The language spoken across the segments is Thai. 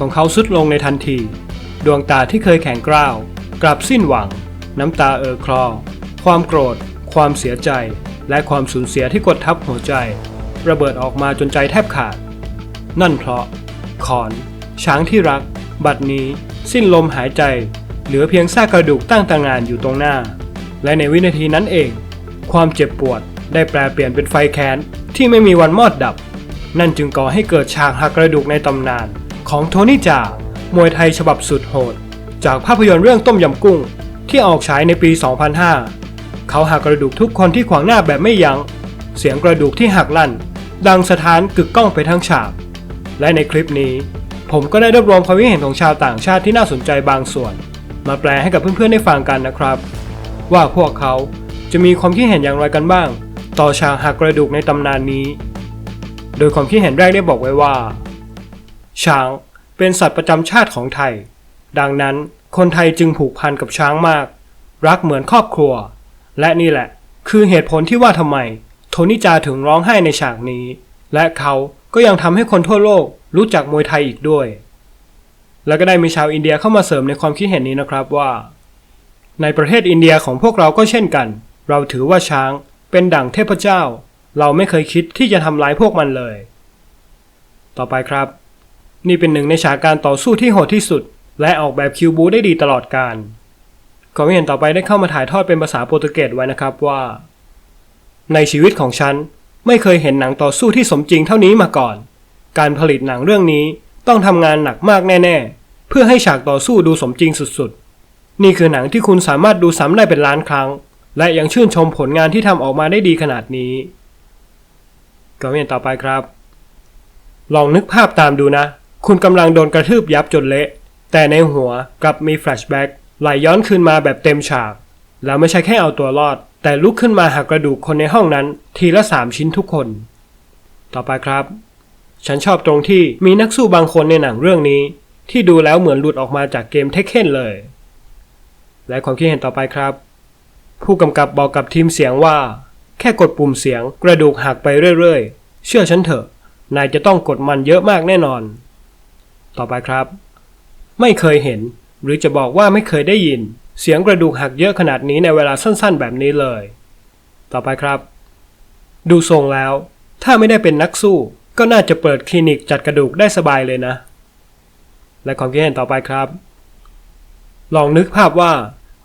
ของเขาสุดลงในทันที ดวงตาที่เคยแข็งกร้าว กลับสิ้นหวัง น้ำตาเอ่อคลอ ความโกรธ ความเสียใจ และความสูญเสียที่กดทับหัวใจ ระเบิดออกมาจนใจแทบขาด นั่นเพราะ ขอน ช้างที่รัก บัดนี้ สิ้นลมหายใจ เหลือเพียงซากกระดูกตั้งตางานอยู่ตรงหน้า และในวินาทีนั้นเอง ความเจ็บปวดได้แปลเปลี่ยนเป็นไฟแค้นที่ไม่มีวันมอดดับ นั่นจึงก่อให้เกิดฉากหักกระดูกในตำนาน ของโทนี่จามวยไทยฉบับสุดโหด จากภาพยนตร์เรื่องต้มยำกุ้ง ที่ออกฉายในปี 2005 เขาหักกระดูกทุกคนที่ขวางหน้าแบบไม่ยัง้ง เสียงกระดูกที่หักลั่น ดังสถานกึกก้องไปทั้งฉาก และในคลิปนี้ ผมก็ได้รวบรวมความคิดเห็นของชาวต่างชาติที่น่าสนใจบางส่วน มาแปลให้กับเพื่อนๆได้ฟังกันนะครับ ว่าพวกเขาจะมีความคิดเห็นอย่างไรกันบ้าง ต่อฉากหักกระดูกในตำนานนี้ โดยความคิดเห็นแรกได้บอกไว้ว่า ช้างเป็นสัตว์ประจำชาติของไทย ดังนั้นคนไทยจึงผูกพันกับช้างมาก รักเหมือนครอบครัว และนี่แหละ คือเหตุผลที่ว่าทำไม โทนี่จาถึงร้องไห้ในฉากนี้ และเขาก็ยังทำให้คนทั่วโลกรู้จักมวยไทยอีกด้วย แล้วก็ได้มีชาวอินเดียเข้ามาเสริมในความคิดเห็นนี้นะครับว่า ในประเทศอินเดียของพวกเราก็เช่นกัน เราถือว่าช้างเป็นดั่งเทพเจ้า เราไม่เคยคิดที่จะทำร้ายพวกมันเลย ต่อไปครับ นี่เป็นหนึ่งในฉากการต่อสู้ที่โหดที่สุด และออกแบบคิวบูได้ดีตลอดการความเห็นต่อไปได้เข้ามาถ่ายทอดเป็นภาษาโปรตุเกสไว้นะครับว่า ในชีวิตของฉันไม่เคยเห็นหนังต่อสู้ที่สมจริงเท่านี้มาก่อน การผลิตหนังเรื่องนี้ต้องทำงานหนักมากแน่ ๆ เพื่อให้ฉากต่อสู้ดูสมจริงสุดๆ นี่คือหนังที่คุณสามารถดูซ้ำได้เป็นล้านครั้ง และยังชื่นชมผลงานที่ทำออกมาได้ดีขนาดนี้ก็เห็นต่อไปครับ ลองนึกภาพตามดูนะ คุณกำลังโดนกระทืบยับจนเละ แต่ในหัวกลับมีแฟลชแบ็กไหลย้อนคืนมาแบบเต็มฉาก แล้วไม่ใช่แค่เอาตัวรอด แต่ลุกขึ้นมาหักกระดูกคนในห้องนั้น ทีละสามชิ้นทุกคน ต่อไปครับ ฉันชอบตรงที่มีนักสู้บางคนในหนังเรื่องนี้ ที่ดูแล้วเหมือนหลุดออกมาจากเกมเทคเคนเลย และความคิดเห็นต่อไปครับ ผู้กำกับบอกกับทีมเสียงว่า แค่กดปุ่มเสียง กระดูกหักไปเรื่อยๆ เชื่อฉันเถอะ นายจะต้องกดมันเยอะมากแน่นอน ต่อไปครับ ไม่เคยเห็น หรือจะบอกว่าไม่เคยได้ยิน เสียงกระดูกหักเยอะขนาดนี้ในเวลาสั้นๆ แบบนี้เลย ต่อไปครับ ดูทรงแล้ว ถ้าไม่ได้เป็นนักสู้ ก็น่าจะเปิดคลินิกจัดกระดูกได้สบายเลยนะ และความคิดเห็นต่อไปครับ ลองนึกภาพว่า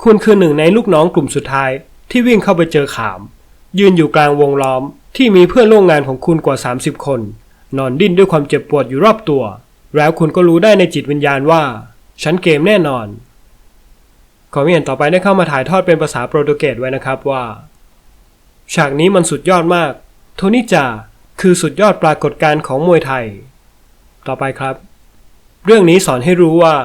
คุณคือหนึ่งในลูกน้องกลุ่มสุดท้าย ที่วิ่งเข้าไปเจอขาม ยืนอยู่กลางวงล้อมที่มีเพื่อนร่วมงานของคุณกว่า 30 คน นอนดิ้นด้วยความเจ็บปวดอยู่รอบตัว แล้วคุณก็รู้ได้ในจิตวิญญาณว่า ฉันเกมแน่นอนความเห็นต่อไปได้เข้ามาถ่ายทอดเป็นภาษาโปรตุเกสไว้นะครับว่า ฉากนี้มันสุดยอดมาก โทนิจาคือสุดยอดปรากฏการณ์ของมวยไทย ต่อไปครับ เรื่องนี้สอนให้รู้ว่า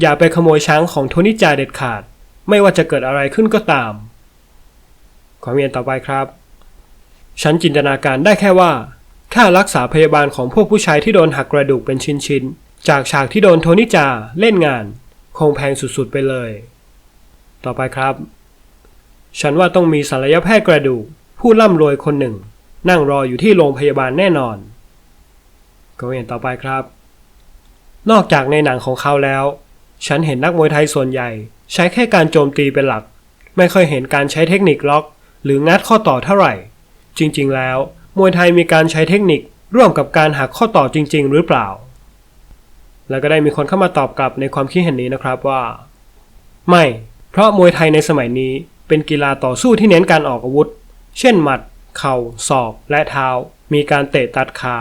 อย่าไปขโมยช้างของโทนิจาเด็ดขาด ไม่ว่าจะเกิดอะไรขึ้นก็ตามความเห็นต่อไปครับ ฉันจินตนาการได้แค่ว่า ค่ารักษาพยาบาลของพวกผู้ชายที่โดนหักกระดูกเป็นชิ้นๆ จากฉากที่โดนโทนิจาเล่นงาน คงแพงสุดๆไปเลย ต่อไปครับ ฉันว่าต้องมีศัลยแพทย์กระดูก ผู้ร่ำรวยคนหนึ่ง นั่งรออยู่ที่โรงพยาบาลแน่นอนก็เห็นต่อไปครับ นอกจากในหนังของเขาแล้ว ฉันเห็นนักมวยไทยส่วนใหญ่ ใช้แค่การโจมตีเป็นหลัก ไม่ค่อยเห็นการใช้เทคนิคล็อก หรืองัดข้อต่อเท่าไหร่ จริงๆแล้ว มวยไทยมีการใช้เทคนิคร่วมกับการหักข้อต่อจริง ๆ หรือเปล่า แล้วก็ได้มีคนเข้ามาตอบกลับในความคิดเห็นนี้นะครับว่า ไม่ เพราะมวยไทยในสมัยนี้เป็นกีฬาต่อสู้ที่เน้นการออกอาวุธ เช่นหมัด เข่า ศอก และเท้า มีการเตะตัดขา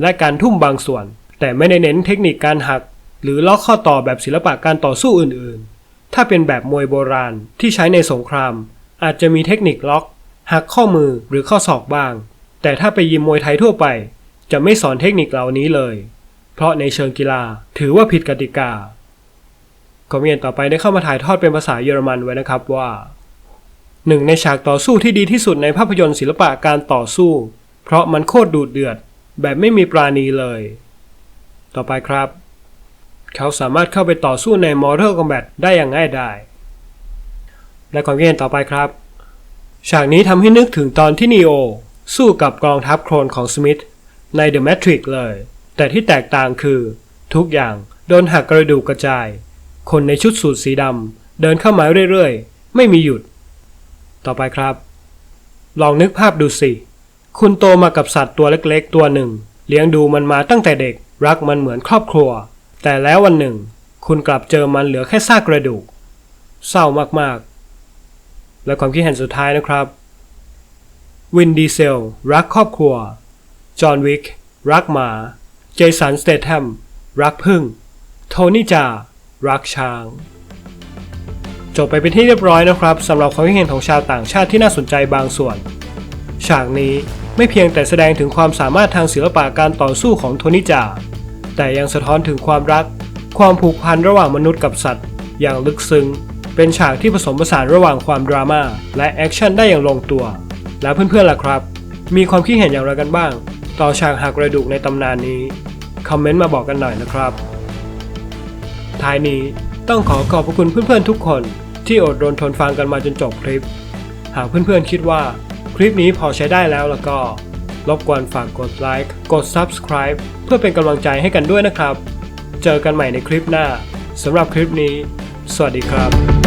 และการทุ่มบางส่วน แต่ไม่ได้เน้นเทคนิคการหัก หรือล็อกข้อต่อแบบศิลปะการต่อสู้อื่นๆ ถ้าเป็นแบบมวยโบราณที่ใช้ในสงคราม อาจจะมีเทคนิคล็อก หักข้อมือหรือข้อศอกบ้าง แต่ถ้าไปยิมมวยไทยทั่วไป จะไม่สอนเทคนิคเหล่านี้เลย เพราะในเชิงกีฬาถือว่าผิดกติกา คอมเมนต์ต่อไปได้เข้ามาถ่ายทอดเป็นภาษาเยอรมันไว้นะครับว่าหนึ่งในฉากต่อสู้ที่ดีที่สุดในภาพยนตร์ศิลปะการต่อสู้ เพราะมันโคตรดูดเดือด แบบไม่มีปราณีเลย ต่อไปครับ เขาสามารถเข้าไปต่อสู้ใน Mortal Kombat ได้อย่างง่ายดายและความเห็นต่อไปครับ ฉากนี้ทำให้นึกถึงตอนที่นีโอ สู้กับกองทัพโคลนของสมิธใน The Matrix เลย แต่ที่แตกต่างคือ ทุกอย่างโดนหักกระดูกกระจาย คนในชุดสูทสีดำเดินเข้ามาเรื่อยๆ ไม่มีหยุด ต่อไปครับ ลองนึกภาพดูสิ คุณโตมากับสัตว์ตัวเล็กๆ ตัวหนึ่ง เลี้ยงดูมันมาตั้งแต่เด็กรักมันเหมือนครอบครัว แต่แล้ววันหนึ่ง คุณกลับเจอมันเหลือแค่ซากกระดูก เศร้ามากๆ และความคิดเห็นสุดท้ายนะครับ วินดีเซล รักครอบครัว จอห์นวิก รักหมา เจสันสเตทแฮม รักพึ่ง โทนี่จา รักช้าง จบไปเป็นที่เรียบร้อยนะครับสำหรับความคิดเห็นของชาวต่างชาติที่น่าสนใจบางส่วน ฉากนี้ไม่เพียงแต่แสดงถึงความสามารถทางศิลปะการต่อสู้ของโทนิจา แต่ยังสะท้อนถึงความรัก ความผูกพันระหว่างมนุษย์กับสัตว์ อย่างลึกซึ้ง เป็นฉากที่ผสมผสานระหว่างความดราม่าและแอคชั่นได้อย่างลงตัว แล้วเพื่อนๆล่ะครับ มีความคิดเห็นอย่างไรกันบ้าง ต่อฉากหักกระดูกในตำนานนี้ คอมเมนต์มาบอกกันหน่อยนะครับ ท้ายนี้ต้องขอขอบพระคุณเพื่อนๆทุกคน ที่อดรนทนฟังกันมาจนจบคลิป หากเพื่อนๆคิดว่าคลิปนี้พอใช้ได้แล้วแล้วก็รบกวนฝากกดไลค์กด Subscribe เพื่อเป็นกำลังใจให้กันด้วยนะครับ เจอกันใหม่ในคลิปหน้าสำหรับคลิปนี้ สวัสดีครับ